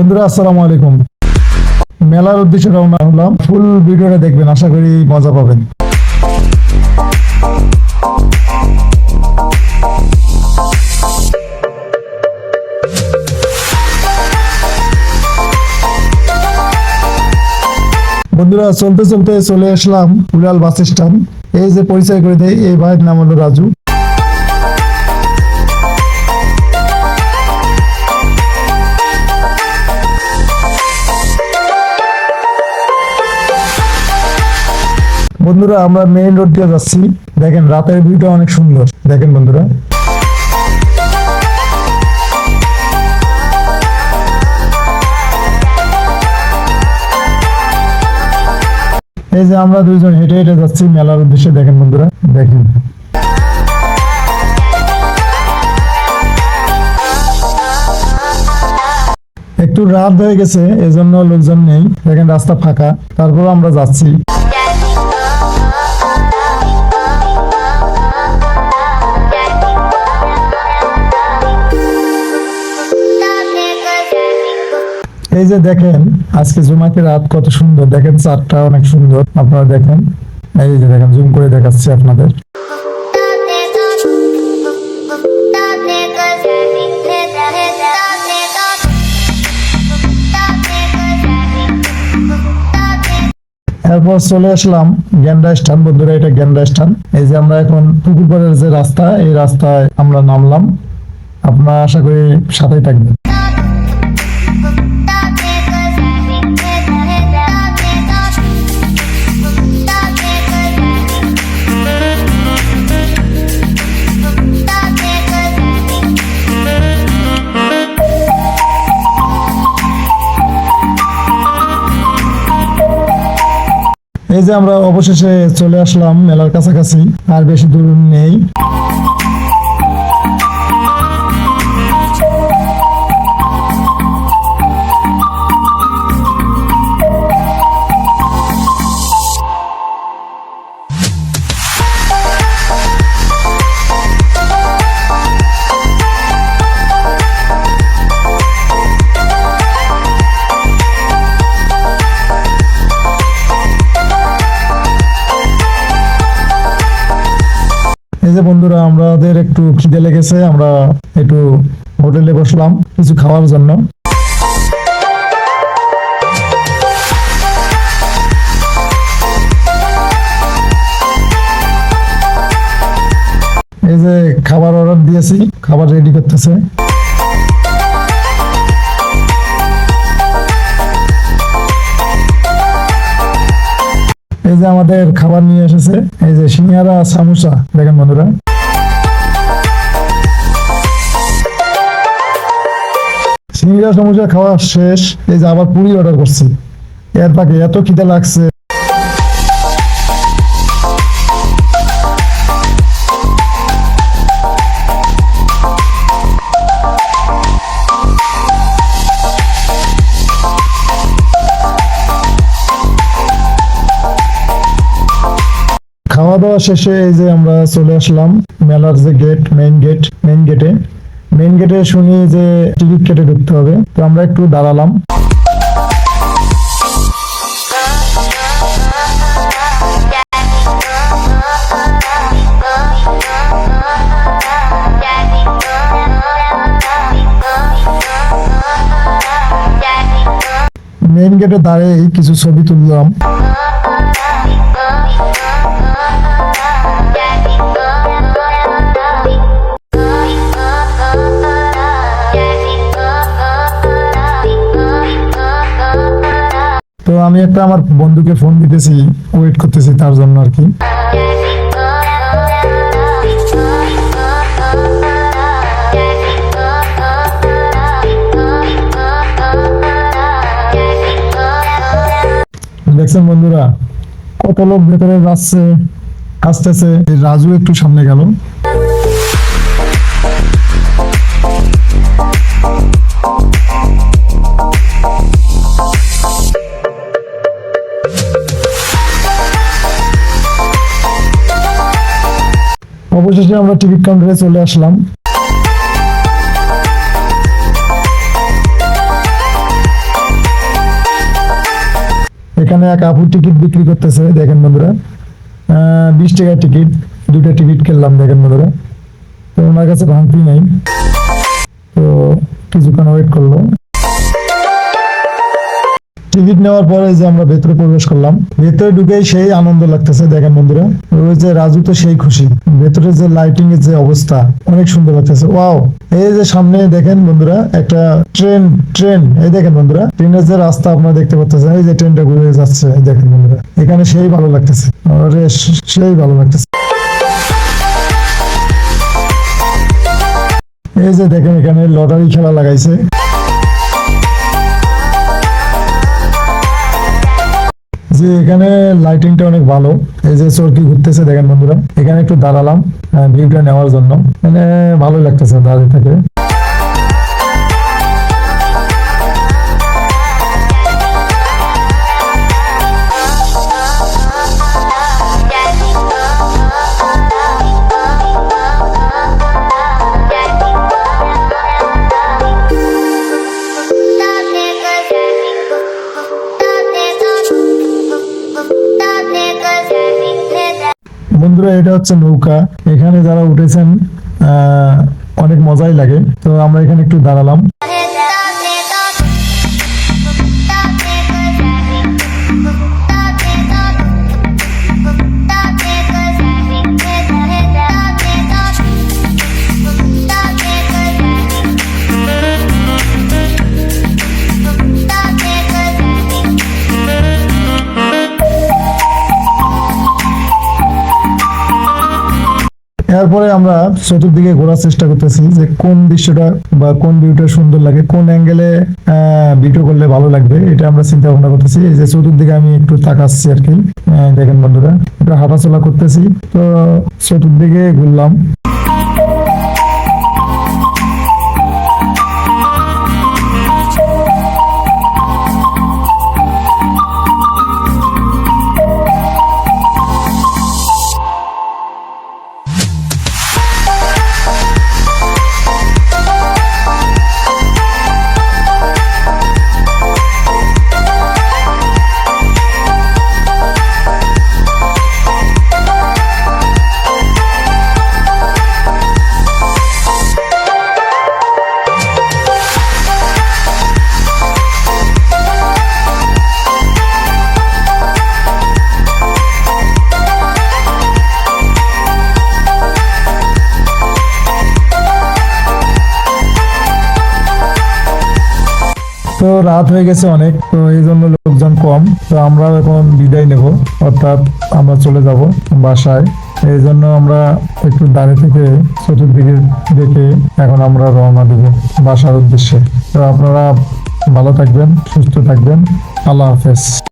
বন্ধুরা, আসসালামু আলাইকুম। মেলার উদ্দেশ্যে রওনা হলাম। ফুল ভিডিওটা দেখবেন, আশা করি মজা পাবেন। বন্ধুরা, চলতে চলতে চলে আসলাম উড়াল বাস স্ট্যান্ড। এই যে পরিচয় করে দেয় এই ভাইয়ের নাম হলো রাজু। বন্ধুরা, আমরা মেইন রোড দিয়ে যাচ্ছি। দেখেন, রাতের ভিউটা অনেক সুন্দর। দেখেন বন্ধুরা। এই যে আমরা দুইজন হেঁটে হেঁটে যাচ্ছি, মেলার উদ্দেশ্যে। দেখেন বন্ধুরা, দেখেন। একটু রাত হয়ে গেছে, এজন্য লোকজন নেই। দেখেন, রাস্তা ফাঁকা। তারপর আমরা যাচ্ছি। এই যে দেখেন, আজকে জুমাকে রাত কত সুন্দর। দেখেন চারটা অনেক সুন্দর। আপনারা দেখেন, এই যে দেখেন, জুম করে দেখাচ্ছি আপনাদের। এরপর চলে আসলাম গেন্ডা স্ট্যান্ড বন্ধুরা, এটা গেন্ডা স্ট্যান্ড এই যে আমরা এখন পুকুর পাড়ের যে রাস্তা, এই রাস্তায় আমরা নামলাম। আপনারা আশা করি সাথেই থাকবেন। যে আমরা অবশেষে চলে আসলাম মেলার কাছাকাছি আর বেশি দূর নেই। এই যে বন্ধুরা, আমাদের একটু খিদে লেগেছে, আমরা একটু হোটেলে বসলাম কিছু খাওয়ার জন্য। এই যে খাবার অর্ডার দিয়েছি, খাবার রেডি করতেছে। এই যে আমাদের খাবার নিয়ে এসেছে, এই যে সিঙ্গারা সামোসা, দেখেন বন্ধুরা। সিঙ্গারা সামোসা খাওয়া শেষ, এই যে আবার পুরি অর্ডার করছি। এর পাকে এত খিদে লাগছে। দাওয়া শেষে এই যে আমরা চলে আসলাম, মেলার যে গেট মেইন গেট মেইন গেটে মেইন গেটে শুনি যে টিকিট কেটে ঢুকতে হবে। তো আমরা একটু দাঁড়ালাম। মেইন গেটে দাঁড়িয়ে কিছু ছবি তুললাম। তো আমি একটা আমার বন্ধুকে ফোন দিতেছি ওয়েট করতেছি তার জন্য আর কি। দেখছেন বন্ধুরা, কত লোক ভেতরে যাচ্ছে, আসতেছে। রাজু একটু সামনে গেল। অবশেষে আমরা টিভি কাউন্টারে চলে আসলাম। এখানে এক আপুর টিকিট বিক্রি করতেছে, দেখেন বন্ধুরা। বিশ টাকা টিকিট দুটা টিকিট কিনলাম, দেখেন বন্ধুরা। তো ওনার কাছে ভাঙতি নাই। তো কিছুক্ষণ ওয়েট করল। টিকিট নেওয়ার পরে যে আমরা ভেতরে প্রবেশ করলাম, ভেতরে ঢুকেই সেই আনন্দ লাগতেছে, দেখেন বন্ধুরা। ওই যে রাজু তো সেই খুশি। ভেতরে যে লাইটিং এর যে অবস্থা, অনেক সুন্দর লাগতেছে। ওয়াও এই যে সামনে দেখেন বন্ধুরা, একটা ট্রেন ট্রেন এই দেখেন বন্ধুরা ট্রেনের যে রাস্তা আপনারা দেখতে পাচ্ছেন এই যে ট্রেনটা ঘুরে যাচ্ছে দেখেন বন্ধুরা। এখানে সেই ভালো লাগতেছে। সেই ভালো লাগতেছে। এই যে দেখেন এখানে লটারি খেলা লাগাইছে। যে এখানে লাইটিংটা অনেক ভালো। এই যে চরকি ঘুরতেছে দেখেন বন্ধুরা। এখানে একটু দাঁড়ালাম ভিউটা নেওয়ার জন্য। মানে ভালো লাগতেছে দাঁড়িয়ে থেকে। বন্ধুরা এটা হচ্ছে নৌকা। এখানে যারা উঠেছেন অনেক মজাই লাগে। তো আমরা এখানে একটু দাঁড়ালাম। এরপরে আমরা চতুর্দিকে ঘোরার চেষ্টা করতেছি যে কোন দৃশ্যটা বা কোন ভিউটা সুন্দর লাগে, কোন অ্যাঙ্গেলে ভিডিও করলে ভালো লাগবে, এটা আমরা চিন্তা ভাবনা করতেছি। এই যে চতুর্দিকে আমি একটু তাকাচ্ছি আর কি। দেখেন বন্ধুরা একটু হাঁটাচলা করতেছি। তো চতুর্দিকে ঘুরলাম। রাত হয়ে গেছে অনেক, তো এই জন্য লোকজন কম। তো আমরা এখন বিদায় নেব, অর্থাৎ আমরা চলে যাব বাসায়। এই জন্য আমরা একটু দাঁড়িয়ে থেকে চতুর্দিকে দেখে এখন আমরা রওনা দেব বাসার উদ্দেশ্যে। তো আপনারা ভালো থাকবেন, সুস্থ থাকবেন। আল্লাহ হাফেজ।